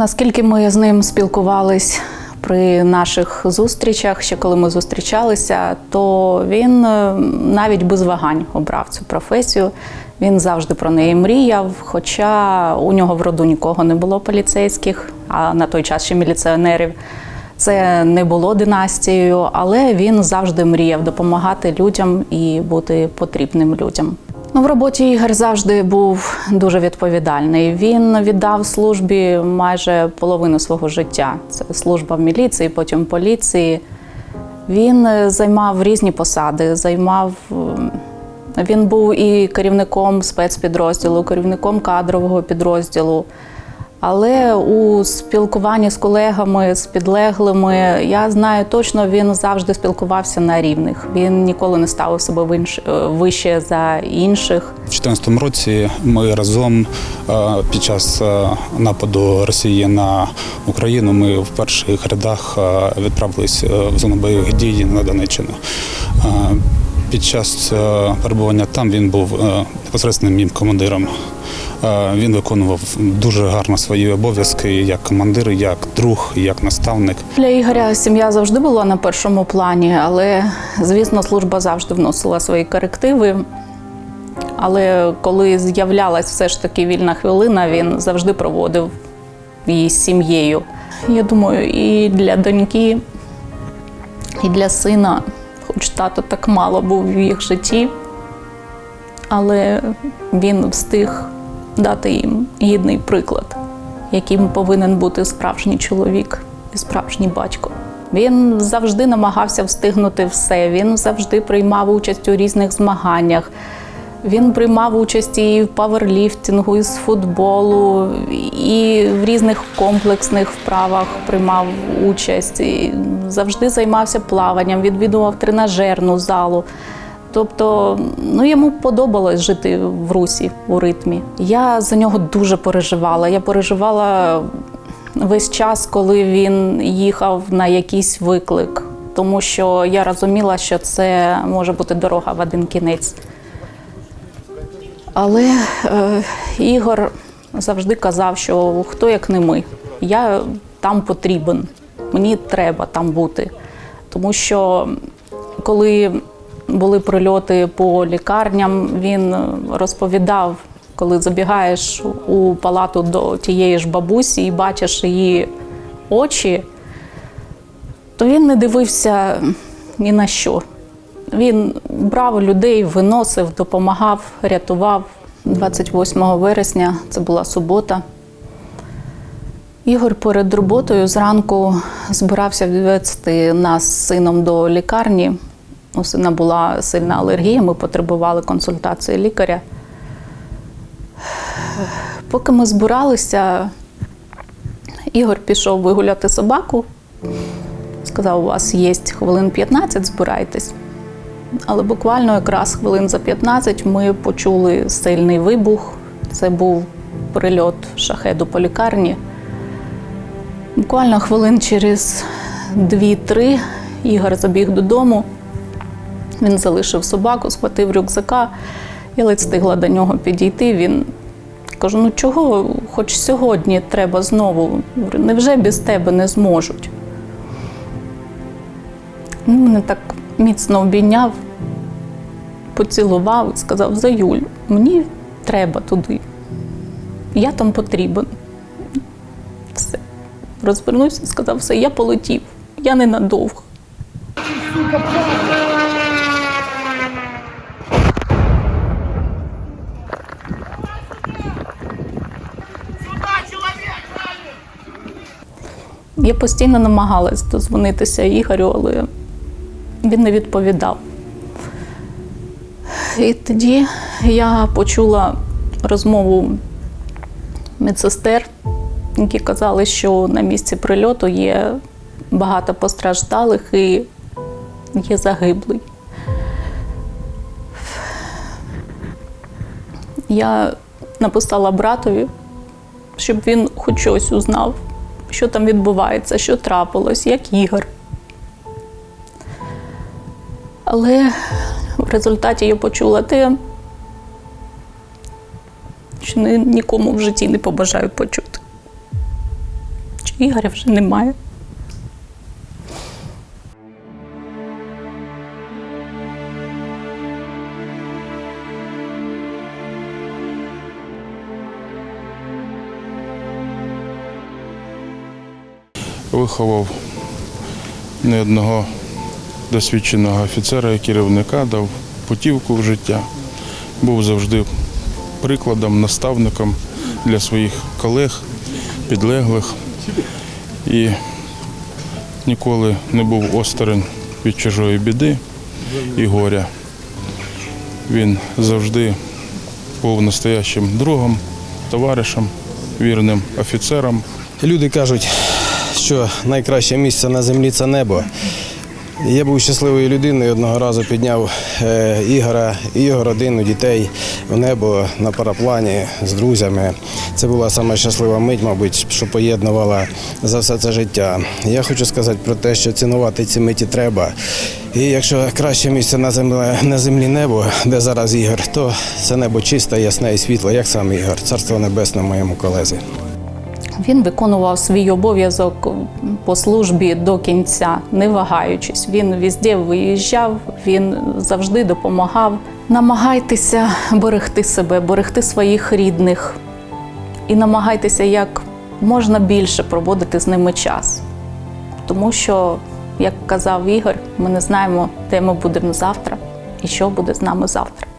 наскільки ми з ним спілкувались при наших зустрічах, ще коли ми зустрічалися, то він е, навіть без вагань обрав цю професію. Він завжди про неї мріяв, хоча у нього в роду нікого не було поліцейських, а на той час ще міліціонерів. Це не було династією, але він завжди мріяв допомагати людям і бути потрібним людям. Ну, в роботі Ігор завжди був дуже відповідальний. Він віддав службі майже половину свого життя. Це служба в міліції, потім поліції. Він е, займав різні посади, займав. Він був і керівником спецпідрозділу, керівником кадрового підрозділу. Але у спілкуванні з колегами, з підлеглими, я знаю точно, він завжди спілкувався на рівних. Він ніколи не ставив себе е, вище за інших. У 2014 році ми разом е, під час е, нападу Росії на Україну ми в перших рядах відправились в зону бойових дій на Донеччину. Під час перебування там він був непосередньо моїм командиром. Він виконував дуже гарно свої обов'язки як командир, як друг, як наставник. Для Ігоря сім'я завжди була на першому плані, але звісно, служба завжди вносила свої корективи. Але коли з'являлась все ж таки вільна хвилина, він завжди проводив її з сім'єю. Я думаю, і для доньки, і для сина, хоч тато так мало був в їх житті, але він встиг дати їм гідний приклад, яким повинен бути справжній чоловік і справжній батько. Він завжди намагався встигнути все. Він завжди приймав участь у різних змаганнях. Він приймав участь і в паверліфтингу, і з футболу, і в різних комплексних вправах приймав участь. І завжди займався плаванням, відвідував тренажерну залу. Тобто, ну йому подобалось жити в русі у ритмі. Я за нього дуже переживала. Я переживала весь час, коли він їхав на якийсь виклик, тому що я розуміла, що це може бути дорога в один кінець. Але е, Ігор завжди казав, що хто як не ми, я там потрібен, мені треба там бути. Тому що коли були прильоти по лікарням, він розповідав, коли забігаєш у палату до тієї ж бабусі і бачиш її очі, то він не дивився ні на що. Він брав людей, виносив, допомагав, рятував. 28 вересня це була субота. Ігор перед роботою зранку збирався відвести нас з сином до лікарні. У сина була сильна алергія, ми потребували консультації лікаря. Поки ми збиралися, Ігор пішов вигуляти собаку. Сказав, у вас є хвилин 15, збирайтесь. Але буквально якраз хвилин за 15 ми почули сильний вибух. Це був прильот шахеду по лікарні. Буквально хвилин через 2-3 Ігор забіг додому. Він залишив собаку, схватив рюкзака. Я ледь встигла до нього підійти. Він кажу: ну чого, хоч сьогодні треба знову? Невже без тебе не зможуть? Він мене так міцно обійняв, поцілував і сказав: Заюль, мені треба туди. Я там потрібен. Все. Розвернувся і сказав, все, я полетів, я ненадовго. Я постійно намагалась дозвонитися Ігорю, але він не відповідав. І тоді я почула розмову медсестер, які казали, що на місці прильоту є багато постраждалих і є загиблий. Я написала братові, щоб він хоч щось узнав, що там відбувається, що трапилось, як Ігор. Але в результаті я почула те, що нікому в житті не побажаю почути. Чи Ігоря вже немає. Виховав не одного досвідченого офіцера і керівника, дав путівку в життя. Був завжди прикладом, наставником для своїх колег, підлеглих і ніколи не був осторонь від чужої біди і горя. Він завжди був настоящим другом, товаришем, вірним офіцером. Люди кажуть, що найкраще місце на землі це небо. Я був щасливою людиною, одного разу підняв е, Ігора і його родину, дітей в небо на параплані з друзями. Це була саме щаслива мить, мабуть, що поєднувала за все це життя. Я хочу сказати про те, що цінувати ці миті треба. І якщо краще місце на землі, на землі небо, де зараз Ігор, то це небо чисте, ясне і світле, як сам Ігор. Царство небесне моєму колезі. Він виконував свій обов'язок по службі до кінця, не вагаючись. Він візде виїжджав, він завжди допомагав. Намагайтеся берегти себе, берегти своїх рідних і намагайтеся як можна більше проводити з ними час. Тому що, як казав Ігор, ми не знаємо, де ми будемо завтра і що буде з нами завтра.